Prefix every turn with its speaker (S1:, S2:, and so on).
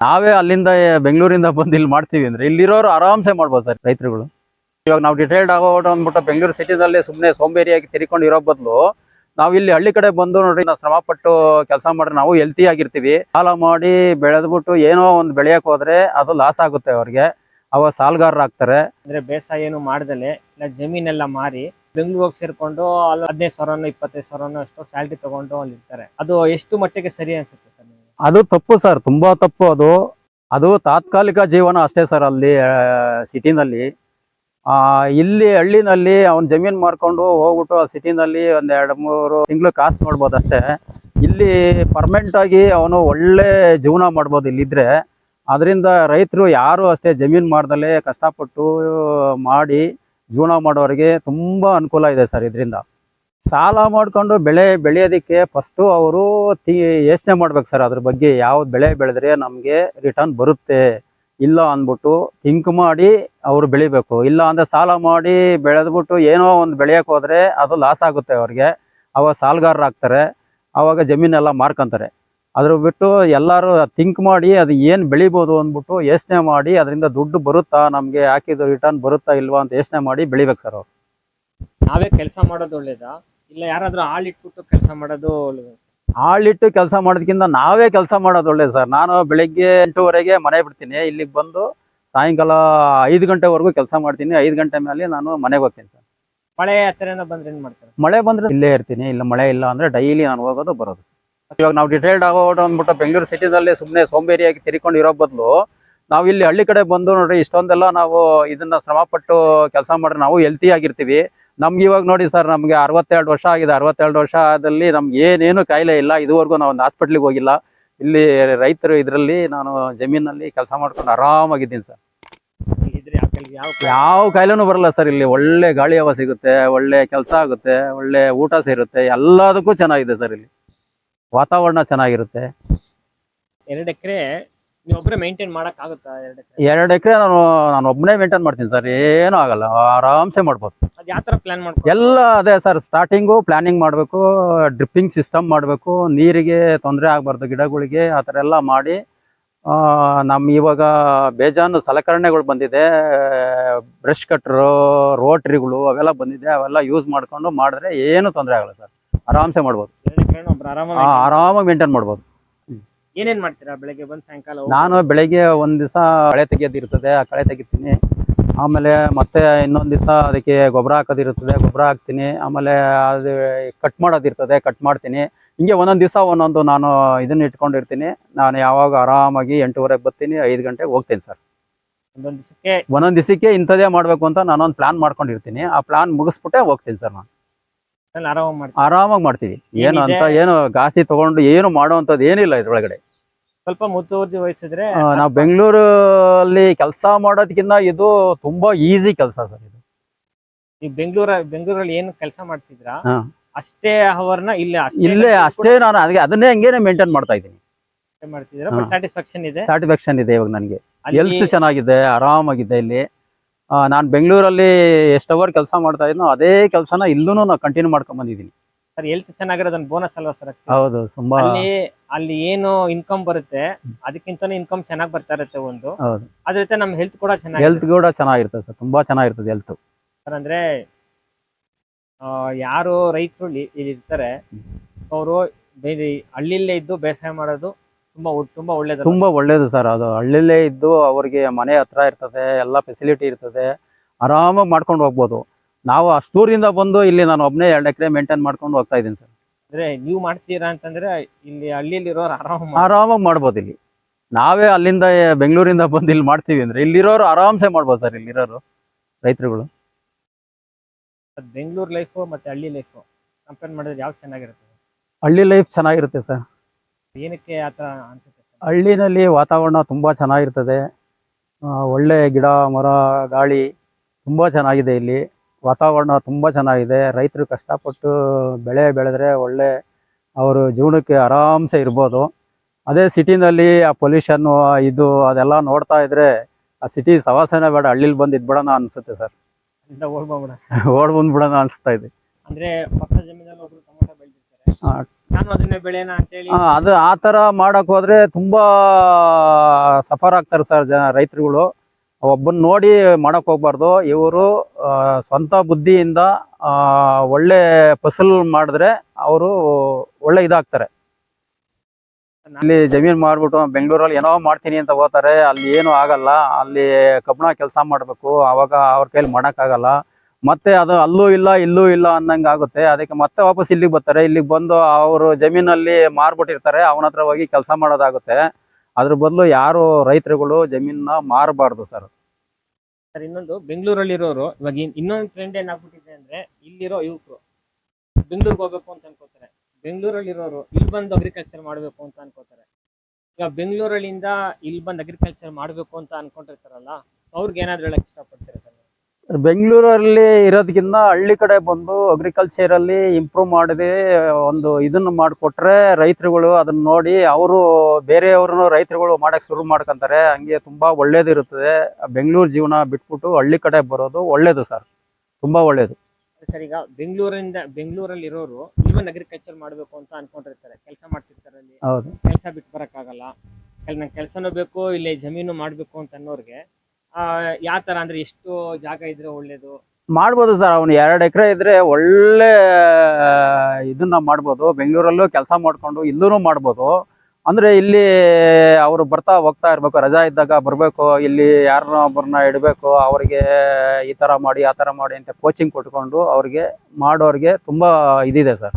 S1: ನಾವೇ ಅಲ್ಲಿಂದ ಬೆಂಗಳೂರಿಂದ ಬಂದು ಇಲ್ಲಿ ಮಾಡ್ತೀವಿ ಅಂದ್ರೆ ಇಲ್ಲಿರೋರು ಆರಾಮ್ಸೆ ಮಾಡ್ಬೋದು ಸರ್ ರೈತರುಗಳು. ಇವಾಗ ನಾವು ಡಿಟೈಲ್ಡ್ ಆಗೋ ಅಂದ್ಬಿಟ್ಟು ಬೆಂಗಳೂರು ಸಿಟಿದಲ್ಲಿ ಸುಮ್ಮನೆ ಸೋಂಬೇರಿಯಾಗಿ ತಿರ್ಕೊಂಡು ಇರೋ ಬದಲು ನಾವು ಇಲ್ಲಿ ಹಳ್ಳಿ ಕಡೆ ಬಂದು ನೋಡ್ರಿ, ನಾವು ಶ್ರಮ ಪಟ್ಟು ಕೆಲಸ ಮಾಡ್ರೆ ನಾವು ಹೆಲ್ತಿ ಆಗಿರ್ತೀವಿ. ಸಾಲ ಮಾಡಿ ಬೆಳೆದ್ಬಿಟ್ಟು ಏನೋ ಒಂದು ಬೆಳೆಯಕ್ಕೆ ಹೋದ್ರೆ ಅದು ಲಾಸ್ ಆಗುತ್ತೆ ಅವ್ರಿಗೆ. ಅವ ಸಾಲಗಾರರಾಗ್ತಾರೆ
S2: ಅಂದ್ರೆ ಬೇಸಾಯ ಏನು ಮಾಡ್ದಲೆ, ಇಲ್ಲ ಜಮೀನೆಲ್ಲ ಮಾರಿ ಬೆಂಗಳೂರು ಹೋಗಿ ಸೇರ್ಕೊಂಡು ಅಲ್ಲಿ ಹದಿನೈದು ಸಾವಿರನೋ ಇಪ್ಪತ್ತೈದು ಸಾವಿರನೋ ಅಷ್ಟು ಸ್ಯಾಲ್ರಿ ತಗೊಂಡು ಅಲ್ಲಿ ಇರ್ತಾರೆ ಅದು ಎಷ್ಟು ಮಟ್ಟಿಗೆ ಸರಿ ಅನ್ಸುತ್ತೆ
S1: ಅದು ತಪ್ಪು ಸರ್, ತುಂಬಾ ತಪ್ಪು ಅದು. ಅದು ತಾತ್ಕಾಲಿಕ ಜೀವನ ಅಷ್ಟೇ ಸರ್ ಅಲ್ಲಿ ಸಿಟಿನಲ್ಲಿ. ಇಲ್ಲಿ ಹಳ್ಳಿನಲ್ಲಿ ಅವ್ನ ಜಮೀನ್ ಮಾರ್ಕೊಂಡು ಹೋಗ್ಬಿಟ್ಟು ಆ ಸಿಟಿನಲ್ಲಿ ಒಂದ್ ಎರಡು ಮೂರು ತಿಂಗಳು ಕಾಸು ನೋಡ್ಬೋದು ಅಷ್ಟೇ. ಇಲ್ಲಿ ಪರ್ಮನೆಂಟ್ ಆಗಿ ಅವನು ಒಳ್ಳೆ ಜೀವನ ಮಾಡ್ಬೋದು ಇಲ್ಲಿದ್ರೆ. ಅದರಿಂದ ರೈತರು ಯಾರು ಅಷ್ಟೇ ಜಮೀನ್ ಮಾಡ್ದಲೇ ಕಷ್ಟಪಟ್ಟು ಮಾಡಿ ಜೀವನ ಮಾಡೋರಿಗೆ ತುಂಬಾ ಅನುಕೂಲ ಇದೆ ಸರ್ ಇದರಿಂದ. ಸಾಲ ಮಾಡ್ಕೊಂಡು ಬೆಳೆ ಬೆಳೆಯೋದಕ್ಕೆ ಫಸ್ಟು ಅವರು ತಿ, ಯೋಚನೆ ಮಾಡ್ಬೇಕು ಸರ್ ಅದ್ರ ಬಗ್ಗೆ. ಯಾವ ಬೆಳೆ ಬೆಳೆದ್ರೆ ನಮಗೆ ರಿಟರ್ನ್ ಬರುತ್ತೆ. ಇಲ್ಲ ಅಂದ್ಬಿಟ್ಟು ಥಿಂಕ್ ಮಾಡಿ ಅವರು ಬೆಳಿಬೇಕು. ಇಲ್ಲ ಅಂದ್ರೆ ಸಾಲ ಮಾಡಿ ಬೆಳೆದ್ಬಿಟ್ಟು ಏನೋ ಒಂದು ಬೆಳೆಯಕ್ಕೆ ಹೋದರೆ ಅದು ಲಾಸ್ ಆಗುತ್ತೆ ಅವ್ರಿಗೆ. ಅವಾಗ ಸಾಲಗಾರರಾಗ್ತಾರೆ ಅವಾಗ ಜಮೀನೆಲ್ಲ ಮಾರ್ಕೊಂತಾರೆ. ಅದ್ರ ಬಿಟ್ಟು ಎಲ್ಲರೂ ಥಿಂಕ್ ಮಾಡಿ ಅದು ಏನು ಬೆಳಿಬೋದು ಅಂದ್ಬಿಟ್ಟು ಯೋಚನೆ ಮಾಡಿ ಅದರಿಂದ ದುಡ್ಡು ಬರುತ್ತಾ, ನಮಗೆ ಹಾಕಿದ್ದು ರಿಟರ್ನ್ ಬರುತ್ತಾ ಇಲ್ವಾ ಅಂತ ಯೋಚನೆ ಮಾಡಿ ಬೆಳಿಬೇಕು ಸರ್ ಅವ್ರು.
S2: ನಾವೇ ಕೆಲಸ ಮಾಡೋದು ಒಳ್ಳೇದಾ? ಇಲ್ಲ ಯಾರಾದ್ರೂ ಆಳಿಟ್ಬಿಟ್ಟು ಕೆಲಸ ಮಾಡೋದು ಒಳ್ಳೇದಾ?
S1: ಆಳಿಟ್ಟು ಕೆಲಸ ಮಾಡೋದಕ್ಕಿಂತ ನಾವೇ ಕೆಲಸ ಮಾಡೋದು ಒಳ್ಳೇದು ಸರ್. ನಾನು ಬೆಳಿಗ್ಗೆ ಎಂಟೂವರೆಗೆ ಮನೆ ಬಿಡ್ತೀನಿ. ಇಲ್ಲಿಗೆ ಬಂದು ಸಾಯಂಕಾಲ ಐದು ಗಂಟೆವರೆಗೂ ಕೆಲಸ ಮಾಡ್ತೀನಿ. ಐದು ಗಂಟೆ ಮೇಲೆ ನಾನು ಮನೆಗೆ ಹೋಗ್ತೀನಿ ಸರ್.
S2: ಮಳೆ ಹತ್ತಿರ ಬಂದ್ರೆ ಏನ್ ಮಾಡ್ತಾರೆ?
S1: ಮಳೆ ಬಂದ್ರೆ ಇಲ್ಲೇ ಇರ್ತೀನಿ. ಇಲ್ಲ ಮಳೆ ಇಲ್ಲ ಅಂದ್ರೆ ಡೈಲಿ ನಾನು ಹೋಗೋದು ಬರೋದು ಸರ್. ಇವಾಗ ನಾವು ಡಿಟೈಲ್ಡ್ ಆಗೋದು ಅಂದ್ಬಿಟ್ಟು ಬೆಂಗಳೂರು ಸಿಟಿನಲ್ಲಿ ಸುಮ್ಮನೆ ಸೋಂಬೇರಿಯಾಗಿ ತಿರ್ಕೊಂಡು ಇರೋ ಬದಲು ನಾವು ಇಲ್ಲಿ ಹಳ್ಳಿ ಕಡೆ ಬಂದು ನೋಡ್ರಿ ಇಷ್ಟೊಂದೆಲ್ಲ ನಾವು ಇದನ್ನ ಶ್ರಮಪಟ್ಟು ಕೆಲಸ ಮಾಡ್ರೆ ನಾವು ಹೆಲ್ತಿ ಆಗಿರ್ತೀವಿ. ನಮ್ಗೆ ಇವಾಗ ನೋಡಿ ಸರ್, ನಮಗೆ ಅರವತ್ತೆರಡು ವರ್ಷ ಆಗಿದೆ. ಅರವತ್ತೆರಡು ವರ್ಷದಲ್ಲಿ ನಮ್ಗೆ ಏನೇನು ಕಾಯಿಲೆ ಇಲ್ಲ. ಇದುವರೆಗೂ ನಾವು ಒಂದು ಹಾಸ್ಪಿಟ್ಲಿಗೆ ಹೋಗಿಲ್ಲ. ಇಲ್ಲಿ ರೈತರು ಇದರಲ್ಲಿ ನಾನು ಜಮೀನಲ್ಲಿ ಕೆಲಸ ಮಾಡ್ಕೊಂಡು ಆರಾಮಾಗಿದ್ದೀನಿ ಸರ್.
S2: ಯಾವ
S1: ಕಾಯಿಲೆನೂ ಬರಲ್ಲ ಸರ್ ಇಲ್ಲಿ. ಒಳ್ಳೆ ಗಾಳಿ ಹವಾ ಸಿಗುತ್ತೆ, ಒಳ್ಳೆ ಕೆಲಸ ಆಗುತ್ತೆ, ಒಳ್ಳೆ ಊಟ ಸೇರುತ್ತೆ. ಎಲ್ಲದಕ್ಕೂ ಚೆನ್ನಾಗಿದೆ ಸರ್ ಇಲ್ಲಿ. ವಾತಾವರಣ ಚೆನ್ನಾಗಿರುತ್ತೆ.
S2: ಎರಡು ಎಕರೆ ನೀವು ಒಬ್ಬರೇ ಮೇಂಟೈನ್ ಮಾಡಕ್ ಆಗುತ್ತಾ ಎರಡ್ ಎಕರೆ?
S1: ಎರಡು ಎಕರೆ ನಾನು ನಾನು ಒಬ್ಬನೇ ಮೇಂಟೈನ್ ಮಾಡ್ತೀನಿ ಸರ್ ಏನು ಆಗಲ್ಲ ಆರಾಮ್ಸೆ ಮಾಡ್ಬೋದು.
S2: ಅದ್ ಯಾವ ತರ ಪ್ಲಾನ್ ಮಾಡ್ಕೊಂಡು
S1: ಎಲ್ಲ ಅದೇ ಸರ್ ಸ್ಟಾರ್ಟಿಂಗು ಪ್ಲಾನಿಂಗ್ ಮಾಡಬೇಕು ಡ್ರಿಪ್ಪಿಂಗ್ ಸಿಸ್ಟಮ್ ಮಾಡಬೇಕು ನೀರಿಗೆ ತೊಂದರೆ ಆಗ್ಬಾರ್ದು ಗಿಡಗಳಿಗೆ ಆ ಥರ ಎಲ್ಲ ಮಾಡಿ ಆ, ನಮ್ಮ ಇವಾಗ ಬೇಜಾನು ಸಲಕರಣೆಗಳು ಬಂದಿದೆ ಬ್ರಷ್ ಕಟ್ರು ರೋಟ್ರಿಗಳು ಅವೆಲ್ಲ ಬಂದಿದೆ ಅವೆಲ್ಲ ಯೂಸ್ ಮಾಡ್ಕೊಂಡು ಮಾಡಿದ್ರೆ ಏನು ತೊಂದರೆ ಆಗಲ್ಲ ಸರ್ ಆರಾಮ್ಸೆ ಮಾಡ್ಬೋದು.
S2: ಎರಡ್ ಎಕರೆ ಒಬ್ರು ಆರಾಮ
S1: ಆರಾಮಾಗಿ ಮೇಂಟೈನ್ ಮಾಡ್ಬೋದು.
S2: ಏನೇನ್ ಮಾಡ್ತೀರಾ ಬೆಳಗ್ಗೆ ಬಂದ್ ಸಾಯಂಕಾಲ ಹೋಗಿ?
S1: ನಾನು ಬೆಳಗ್ಗೆ ಒಂದ್ ದಿವಸ ಕಳೆ ತೆಗಿಯೋದಿರ್ತದೆ ಆ ಕಳೆ ತೆಗಿತೀನಿ. ಆಮೇಲೆ ಮತ್ತೆ ಇನ್ನೊಂದ್ ದಿವಸ ಅದಕ್ಕೆ ಗೊಬ್ಬರ ಹಾಕೋದಿರ್ತದೆ ಗೊಬ್ಬರ ಹಾಕ್ತೀನಿ. ಆಮೇಲೆ ಅದು ಕಟ್ ಮಾಡೋದಿರ್ತದೆ ಕಟ್ ಮಾಡ್ತೀನಿ. ಹಿಂಗೆ ಒಂದೊಂದು ದಿವಸ ಒಂದೊಂದು ನಾನು ಇದನ್ನ ಇಟ್ಕೊಂಡಿರ್ತೀನಿ. ನಾನು ಯಾವಾಗ ಆರಾಮಾಗಿ ಎಂಟೂವರೆಗೆ ಬರ್ತೀನಿ ಐದು ಗಂಟೆಗೆ ಹೋಗ್ತೀನಿ ಸರ್.
S2: ಒಂದೊಂದ್ ದಿವಸಕ್ಕೆ
S1: ಒಂದೊಂದು ದಿವಸಕ್ಕೆ ಇಂಥದೇ ಮಾಡಬೇಕು ಅಂತ ನಾನೊಂದು ಪ್ಲಾನ್ ಮಾಡ್ಕೊಂಡಿರ್ತೀನಿ. ಆ ಪ್ಲಾನ್ ಮುಗಿಸ್ಬಿಟ್ಟೆ ಹೋಗ್ತೀನಿ ಸರ್ ನಾನು. ಆರಾಮಾಗಿ ಮಾಡ್ತೀವಿ. ಏನು ಅಂತ ಏನು ಗಾಸಿ ತಗೊಂಡು ಏನು ಮಾಡೋವಂಥದ್ದು ಏನಿಲ್ಲ ಇದ್ರೊಳಗಡೆ.
S2: ಸ್ವಲ್ಪ ಮುತುವರ್ಜಿ ವಹಿಸಿದ್ರೆ
S1: ನಾವು ನಾವು ಬೆಂಗಳೂರಲ್ಲಿ ಕೆಲಸ ಮಾಡೋದಕ್ಕಿಂತ ಇದು ತುಂಬಾ ಈಸಿ ಕೆಲಸ ಸರ್ ಇದು.
S2: ಈ ಬೆಂಗಳೂರ ಬೆಂಗಳೂರಲ್ಲಿ ಏನು ಕೆಲಸ ಮಾಡ್ತಿದ್ರ? ಅಷ್ಟೇ ಅವರ್ನ ಇಲ್ಲ
S1: ಇಲ್ಲೇ ಅಷ್ಟೇ ನಾನು ಅದಕ್ಕೆ ಅದನ್ನೇ ಹಂಗೇನೆ ಮೇಂಟೈನ್ ಮಾಡ್ತಾ ಇದ್ದೀನಿ.
S2: ಮಾಡ್ತಿದ್ದೀರಾ. ಸ್ಯಾಟಿಸ್ಫ್ಯಾಕ್ಷನ್ ಇದೆ?
S1: ಸ್ಯಾಟಿಸ್ಫ್ಯಾಕ್ಷನ್ ಇದೆ ಇವಾಗ ನನಗೆ. ಹೆಲ್ತ್ ಚೆನ್ನಾಗಿದೆ ಆರಾಮಾಗಿದೆ ಇಲ್ಲಿ. ನಾನು ಬೆಂಗಳೂರಲ್ಲಿ ಎಷ್ಟು ಅವರ್ ಕೆಲಸ ಮಾಡ್ತಾ ಇದ್ನೋ ಅದೇ ಕೆಲಸನ ಇಲ್ಲೂ ನಾನು ಕಂಟಿನ್ಯೂ ಮಾಡ್ಕೊಂಡ್ ಬಂದಿದ್ದೀನಿ
S2: ಸರ್ ಹೆಲ್ತ್ ಚೆನ್ನಾಗಿರೋದ್ ಬೋನಸ್ ಅಲ್ವಾ ಸರ್
S1: ಹೌದು ತುಂಬಾ
S2: ಅಲ್ಲಿ ಅಲ್ಲಿ ಏನು ಇನ್ಕಮ್ ಬರುತ್ತೆ ಅದಕ್ಕಿಂತ ಇನ್ಕಮ್ ಚೆನ್ನಾಗಿ ಬರ್ತಾ ಇರುತ್ತೆ ಒಂದು.
S1: ಹೌದು.
S2: ಅದ್ರ ಜೊತೆ ನಮ್ ಹೆಲ್ತ್ ಕೂಡ ಚೆನ್ನಾಗಿ
S1: ಹೆಲ್ತ್ ಕೂಡ ಚೆನ್ನಾಗಿರ್ತದೆ ಸರ್ ತುಂಬಾ ಚೆನ್ನಾಗಿರ್ತದೆ ಹೆಲ್ತ್
S2: ಸರ್ ಅಂದ್ರೆ ಆ, ಯಾರು ರೈತರು ಇಲ್ಲಿ ಇರ್ತಾರೆ ಅವರು ಹಳ್ಳಿಲ್ಲೇ ಇದ್ದು ಬೇಸಾಯ ಮಾಡೋದು ತುಂಬಾ ತುಂಬಾ ಒಳ್ಳೇದು
S1: ತುಂಬಾ ಒಳ್ಳೇದು ಸರ್ ಅದು. ಹಳ್ಳಿಲೇ ಇದ್ದು ಅವ್ರಿಗೆ ಮನೆ ಹತ್ರ ಇರ್ತದೆ ಎಲ್ಲ ಫೆಸಿಲಿಟಿ ಇರ್ತದೆ ಆರಾಮಾಗಿ ಮಾಡ್ಕೊಂಡು ಹೋಗ್ಬೋದು. ನಾವು ಅಷ್ಟು ದೂರದಿಂದ ಬಂದು ಇಲ್ಲಿ ನಾನು ಒಬ್ಬನೇ ಎರಡು ಎಕರೆ ಮೇಂಟೈನ್ ಮಾಡ್ಕೊಂಡು ಹೋಗ್ತಾ ಇದ್ದೀನಿ ಸರ್.
S2: ಅಂದ್ರೆ ನೀವು ಮಾಡ್ತೀರಾ ಅಂತಂದ್ರೆ ಇಲ್ಲಿ ಹಳ್ಳಿಯಲ್ಲಿ ಇರೋರು ಆರಾಮ
S1: ಆರಾಮಾಗಿ ಮಾಡ್ಬೋದು ಇಲ್ಲಿ. ನಾವೇ ಅಲ್ಲಿಂದ ಬೆಂಗಳೂರಿಂದ ಬಂದು ಇಲ್ಲಿ ಮಾಡ್ತೀವಿ ಅಂದ್ರೆ ಇಲ್ಲಿರೋರು ಆರಾಮ್ಸೆ ಮಾಡ್ಬೋದು ಸರ್ ಇಲ್ಲಿರೋರು ರೈತರುಗಳು.
S2: ಬೆಂಗಳೂರು ಲೈಫು ಮತ್ತೆ ಹಳ್ಳಿ ಲೈಫು ಕಂಪೇರ್ ಮಾಡಿದ್ರೆ ಯಾವ್ದು ಚೆನ್ನಾಗಿರುತ್ತೆ?
S1: ಹಳ್ಳಿ ಲೈಫ್ ಚೆನ್ನಾಗಿರುತ್ತೆ ಸರ್.
S2: ಏನಕ್ಕೆ ಆತರ ಅನ್ಸುತ್ತೆ
S1: ಹಳ್ಳಿನಲ್ಲಿ ವಾತಾವರಣ ತುಂಬಾ ಚೆನ್ನಾಗಿರ್ತದೆ. ಒಳ್ಳೆ ಗಿಡ ಮರ ಗಾಳಿ ತುಂಬಾ ಚೆನ್ನಾಗಿದೆ ಇಲ್ಲಿ. ವಾತಾವರಣ ತುಂಬಾ ಚೆನ್ನಾಗಿದೆ. ರೈತರು ಕಷ್ಟಪಟ್ಟು ಬೆಳೆ ಬೆಳೆದ್ರೆ ಒಳ್ಳೆ ಅವರು ಜೀವನಕ್ಕೆ ಆರಾಮ್ಸೆ ಇರ್ಬೋದು. ಅದೇ ಸಿಟಿನಲ್ಲಿ ಆ ಪೊಲ್ಯೂಷನ್ನು ಇದು ಅದೆಲ್ಲ ನೋಡ್ತಾ ಇದ್ರೆ ಆ ಸಿಟಿ ಸವಾಸನೆ ಬೇಡ ಹಳ್ಳಿಲಿ ಬಂದು ಇದ್ಬಿಡೋಣ ಅನಿಸುತ್ತೆ ಸರ್.
S2: ಓಡ ಓಡ್ ಬಂದ್ಬಿಡ
S1: ಬಂದ್ಬಿಡೋಣ ಅನಿಸ್ತಾ ಇದೆ.
S2: ಅಂದ್ರೆ ಪಕ್ಕ ಜಮೀನಲ್ಲಿ ಒಬ್ರು. ನಾನು ಅದನ್ನೇ ಬೆಳೆನ ಅಂತೇಳಿ
S1: ಆ, ಅದು ಆ ತರ ಮಾಡಕ್ ಹೋದ್ರೆ ತುಂಬಾ ಸಫರ್ ಆಗ್ತಾರೆ ಸರ್ ಜನ ರೈತರುಗಳು. ಒಬ್ಬನ್ ನೋಡಿ ಮಾಡಕ್ ಹೋಗ್ಬಾರ್ದು. ಇವರು ಸ್ವಂತ ಬುದ್ಧಿಯಿಂದ ಆ, ಒಳ್ಳೆ ಫಸಲ್ ಮಾಡಿದ್ರೆ ಅವರು ಒಳ್ಳೆ ಇದಾಗ್ತಾರೆ. ಅಲ್ಲಿ ಜಮೀನ್ ಮಾಡ್ಬಿಟ್ಟು ಬೆಂಗಳೂರಲ್ಲಿ ಏನೋ ಮಾಡ್ತೀನಿ ಅಂತ ಹೋಗ್ತಾರೆ. ಅಲ್ಲಿ ಏನು ಆಗಲ್ಲ. ಅಲ್ಲಿ ಕಬ್ಬಣ ಕೆಲಸ ಮಾಡ್ಬೇಕು. ಅವಾಗ ಅವ್ರ ಕೈಲಿ ಆಗಲ್ಲ. ಮತ್ತೆ ಅದು ಅಲ್ಲೂ ಇಲ್ಲ, ಇಲ್ಲೂ ಇಲ್ಲ ಅನ್ನಂಗೆ ಆಗುತ್ತೆ. ಅದಕ್ಕೆ ಮತ್ತೆ ವಾಪಸ್ ಇಲ್ಲಿಗೆ ಬರ್ತಾರೆ. ಇಲ್ಲಿಗೆ ಬಂದು ಅವರು ಜಮೀನಲ್ಲಿ ಮಾರ್ಬಿಟ್ಟಿರ್ತಾರೆ. ಅವನ ಹತ್ರ ಹೋಗಿ ಕೆಲಸ ಮಾಡೋದಾಗುತ್ತೆ. ಅದ್ರ ಬದಲು ಯಾರು ರೈತರುಗಳು ಜಮೀನ ಮಾರಬಾರ್ದು ಸರ್.
S2: ಸರ್, ಇನ್ನೊಂದು, ಬೆಂಗಳೂರಲ್ಲಿರೋರು ಇವಾಗ ಇನ್- ಇನ್ನೊಂದು ಟ್ರೆಂಡ್ ಏನಾಗ್ಬಿಟ್ಟಿದೆ ಅಂದ್ರೆ ಇಲ್ಲಿರೋ ಯುವಕರು ಬೆಂಗಳೂರಿಗೆ ಹೋಗ್ಬೇಕು ಅಂತ ಅನ್ಕೋತಾರೆ. ಬೆಂಗಳೂರಲ್ಲಿರೋರು ಇಲ್ಲಿ ಬಂದು ಅಗ್ರಿಕಲ್ಚರ್ ಮಾಡಬೇಕು ಅಂತ ಅನ್ಕೋತಾರೆ. ಈಗ ಬೆಂಗಳೂರಲ್ಲಿಂದ ಇಲ್ಲಿ ಬಂದು ಅಗ್ರಿಕಲ್ಚರ್ ಮಾಡಬೇಕು ಅಂತ ಅನ್ಕೊಂಡಿರ್ತಾರಲ್ಲ ಅವ್ರಿಗೆ ಏನಾದ್ರು ಹೇಳಕ್ ಇಷ್ಟಪಡ್ತಾರೆ ಸರ್
S1: ಬೆಂಗಳೂರಲ್ಲಿ ಇರೋದಕ್ಕಿಂತ ಹಳ್ಳಿ ಕಡೆ ಬಂದು ಅಗ್ರಿಕಲ್ಚರ್ ಅಲ್ಲಿ ಇಂಪ್ರೂವ್ ಮಾಡಿದೆ ಒಂದು ಇದನ್ನ ಮಾಡಿಕೊಟ್ರೆ ರೈತರುಗಳು ಅದನ್ನ ನೋಡಿ ಅವರು ಬೇರೆಯವ್ರನ್ನು ರೈತರುಗಳು ಮಾಡಕ್ ಶುರು ಮಾಡ್ಕೊಂತಾರೆ ಹಂಗೆ ತುಂಬಾ ಒಳ್ಳೇದಿರುತ್ತದೆ ಬೆಂಗಳೂರು ಜೀವನ ಬಿಟ್ಬಿಟ್ಟು ಹಳ್ಳಿ ಕಡೆ ಬರೋದು ಒಳ್ಳೇದು ಸರ್ ತುಂಬಾ ಒಳ್ಳೇದು.
S2: ಸರ್ ಈಗ ಬೆಂಗಳೂರಿಂದ ಬೆಂಗಳೂರಲ್ಲಿ ಇರೋರು ಈವನ್ ಅಗ್ರಿಕಲ್ಚರ್ ಮಾಡಬೇಕು ಅಂತ ಅನ್ಕೊಂಡಿರ್ತಾರೆ ಕೆಲಸ ಮಾಡ್ತಿರ್ತಾರೆ ಅಲ್ಲಿ.
S1: ಹೌದು.
S2: ಕೆಲಸ ಬಿಟ್ಟು ಬರೋಕ್ಕಾಗಲ್ಲ. ನಂಗೆ ಕೆಲಸನೂ ಬೇಕು ಇಲ್ಲಿ ಜಮೀನು ಮಾಡಬೇಕು ಅಂತ ಅನ್ನೋರ್ಗೆ ಯಾವ ತರ ಅಂದ್ರೆ ಎಷ್ಟು ಜಾಗ ಇದ್ರೆ ಒಳ್ಳೇದು?
S1: ಮಾಡ್ಬೋದು ಸರ್, ಅವ್ನು ಎರಡು ಎಕರೆ ಇದ್ರೆ ಒಳ್ಳೆ ಇದನ್ನ ಮಾಡ್ಬೋದು. ಬೆಂಗಳೂರಲ್ಲೂ ಕೆಲಸ ಮಾಡ್ಕೊಂಡು ಇಲ್ಲೂ ಮಾಡ್ಬೋದು. ಅಂದ್ರೆ ಇಲ್ಲಿ ಅವರು ಬರ್ತಾ ಹೋಗ್ತಾ ಇರ್ಬೇಕು, ರಜಾ ಇದ್ದಾಗ ಬರ್ಬೇಕು, ಇಲ್ಲಿ ಯಾರನ್ನ ಒಬ್ಬರನ್ನ ಇಡಬೇಕು, ಅವರಿಗೆ ಈ ತರ ಮಾಡಿ, ಆ ತರ ಮಾಡಿ ಅಂತ ಕೋಚಿಂಗ್ ಕೊಟ್ಕೊಂಡು ಅವ್ರಿಗೆ ಮಾಡೋರಿಗೆ ತುಂಬಾ ಇದಿದೆ ಸರ್.